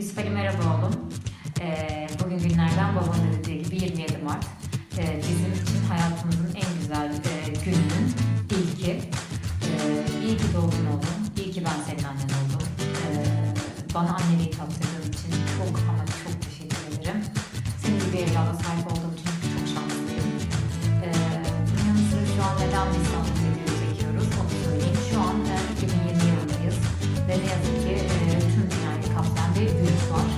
Yusuf Ali merhaba oğlum. Ee, bugün günlerden babanın dediği gibi 27 Mart. Ee, bizim için hayatımızın en güzel e, gününün ilki. Ee, iyi ki doğdun oğlum. İyi ki ben senin annen oldum. Ee, bana anneliği tattırdığın için çok ama çok teşekkür ederim. Senin gibi evlada sahip olduğum için çok şanslıyım. Ee, sıra şu an neden biz video çekiyoruz onu söyleyeyim. Şu an e, 2020 yılındayız ve ne yazık ki e, virüs var.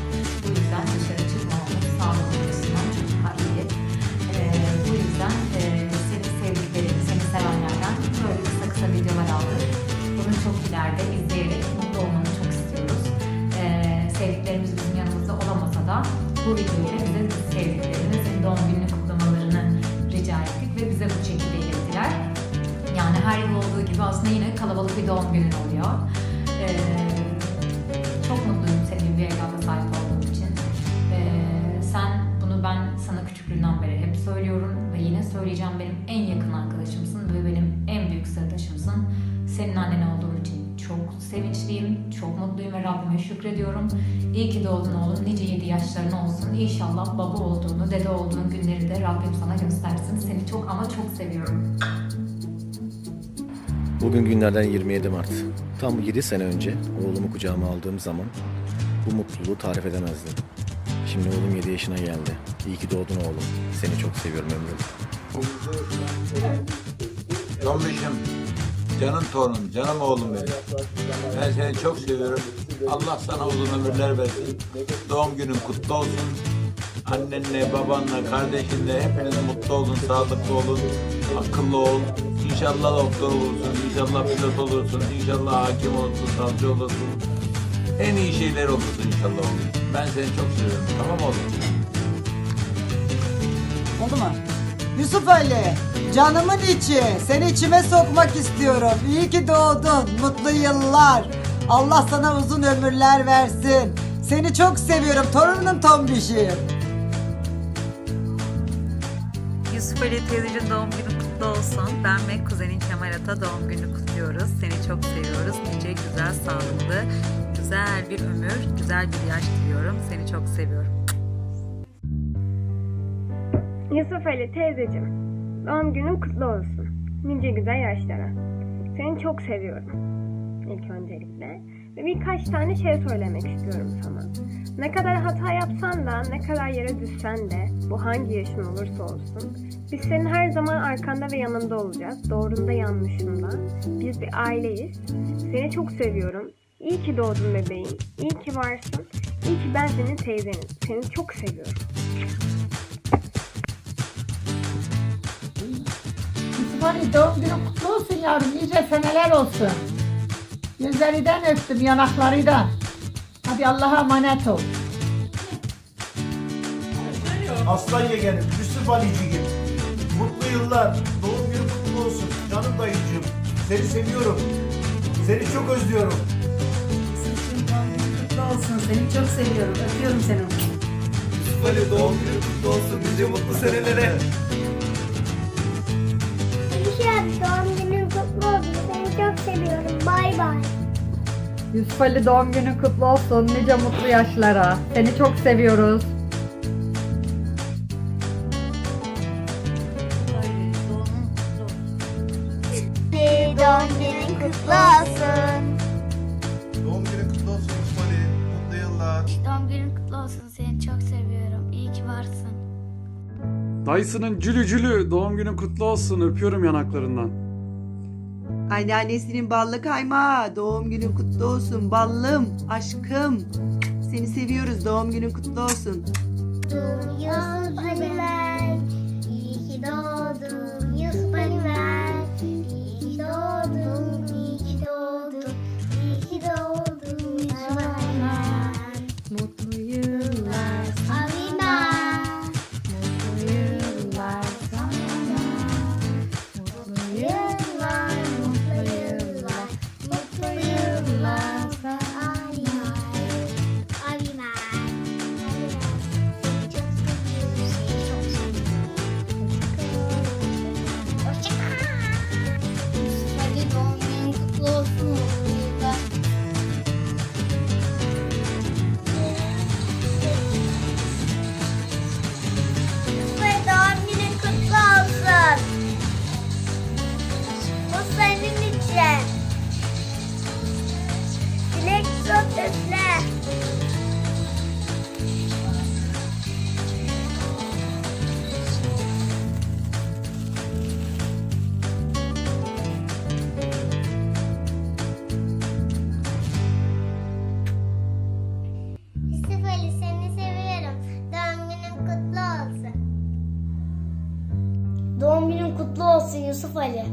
Bu yüzden dışarı çıkmamamız sağlık açısından çok daha iyi. E, bu yüzden e, senin sevdiklerini, seni sevenlerden böyle kısa kısa videolar aldık. Bunu çok ileride izleyerek mutlu olmanı çok istiyoruz. E, sevdiklerimiz bizim yanımızda olamasa da bu videoyla bize sevdiklerini, senin doğum gününü kutlamalarını rica ettik ve bize bu şekilde ilettiler. Yani her yıl olduğu gibi aslında yine kalabalık bir doğum günün oluyor. Ee, şükrediyorum. İyi ki doğdun oğlum, nice yedi yaşların olsun. İnşallah baba olduğunu, dede olduğun günleri de Rabbim sana göstersin. Seni çok ama çok seviyorum. Bugün günlerden 27 Mart. Tam 7 sene önce oğlumu kucağıma aldığım zaman bu mutluluğu tarif edemezdim. Şimdi oğlum 7 yaşına geldi. İyi ki doğdun oğlum. Seni çok seviyorum ömrüm. Tombişim, canım torunum, canım oğlum benim. Ben seni çok seviyorum. Allah sana uzun ömürler versin. Doğum günün kutlu olsun. Annenle, babanla, kardeşinle hepiniz mutlu olun, sağlıklı olun, akıllı ol. İnşallah doktor olursun, inşallah pilot olursun, inşallah hakim olursun, savcı olursun. En iyi şeyler olursun inşallah oğlum. Ben seni çok seviyorum. Tamam oğlum? Oldu mu? Yusuf Ali, canımın içi. Seni içime sokmak istiyorum. İyi ki doğdun. Mutlu yıllar. Allah sana uzun ömürler versin. Seni çok seviyorum. Torunun tombişim. Yusuf Ali teyzeciğin doğum günü kutlu olsun. Ben ve kuzenin Kemal Ata doğum günü kutluyoruz. Seni çok seviyoruz. Nice güzel, sağlıklı, güzel bir ömür, güzel bir yaş diliyorum. Seni çok seviyorum. Yusuf Ali teyzeciğim, doğum günün kutlu olsun. Nice güzel yaşlara. Seni çok seviyorum. İlk öncelikle. Ve birkaç tane şey söylemek istiyorum sana. Ne kadar hata yapsan da, ne kadar yere düşsen de, bu hangi yaşın olursa olsun, biz senin her zaman arkanda ve yanında olacağız. Doğrunda yanlışında. Biz bir aileyiz. Seni çok seviyorum. İyi ki doğdun bebeğim. İyi ki varsın. İyi ki ben senin teyzenim. Seni çok seviyorum. Kutlu olsun yavrum. Nice seneler olsun. Gözlerinden öptüm yanaklarından. Hadi Allah'a emanet ol. Aslan yeğenim, Yusuf Aliciğim. Mutlu yıllar, doğum günü kutlu olsun. Canım dayıcığım, seni seviyorum. Seni çok özlüyorum. Kutlu olsun. Seni çok seviyorum. Öpüyorum seni. Yusuf Ali doğum günü kutlu olsun. Nice mutlu senelere. Düşer doğum çok seviyorum. Bay bay. Yusuf Ali doğum günün kutlu olsun. Nice mutlu yaşlara. Seni çok seviyoruz. Doğum günün kutlu olsun. Doğum günü kutlu olsun Yusuf Ali. Mutlu yıllar. Doğum günün kutlu olsun. Seni çok seviyorum. İyi ki varsın. Dayısının cülü cülü doğum günün kutlu olsun öpüyorum yanaklarından. Anneannesinin ballı kaymağı. Doğum günün kutlu olsun. Ballım, aşkım. Seni seviyoruz. Doğum günün kutlu olsun. Yusuf Aliver. İyi ki olsun Yusuf Ali.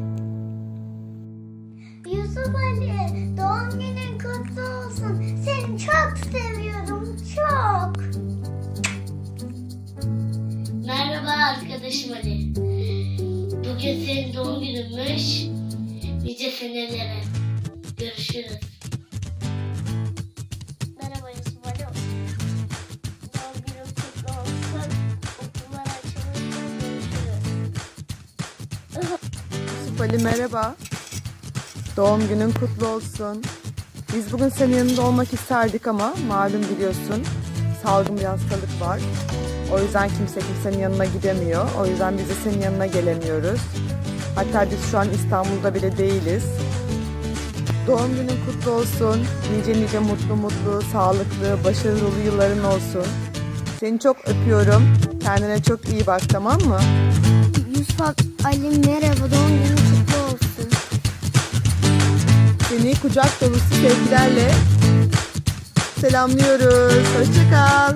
Yusuf Ali, doğum günün kutlu olsun. Seni çok seviyorum, çok. Merhaba arkadaşım Ali. Bugün senin doğum gününmüş. Nice senelere. Görüşürüz. Ali merhaba. Doğum günün kutlu olsun. Biz bugün senin yanında olmak isterdik ama malum biliyorsun salgın bir hastalık var. O yüzden kimse kimsenin yanına gidemiyor. O yüzden biz de senin yanına gelemiyoruz. Hatta biz şu an İstanbul'da bile değiliz. Doğum günün kutlu olsun. Nice nice mutlu mutlu, sağlıklı, başarılı yılların olsun. Seni çok öpüyorum. Kendine çok iyi bak tamam mı? Yusuf Ali merhaba. Doğum günün kutlu olsun. Seni kucak dolusu sevgilerle selamlıyoruz. Hoşça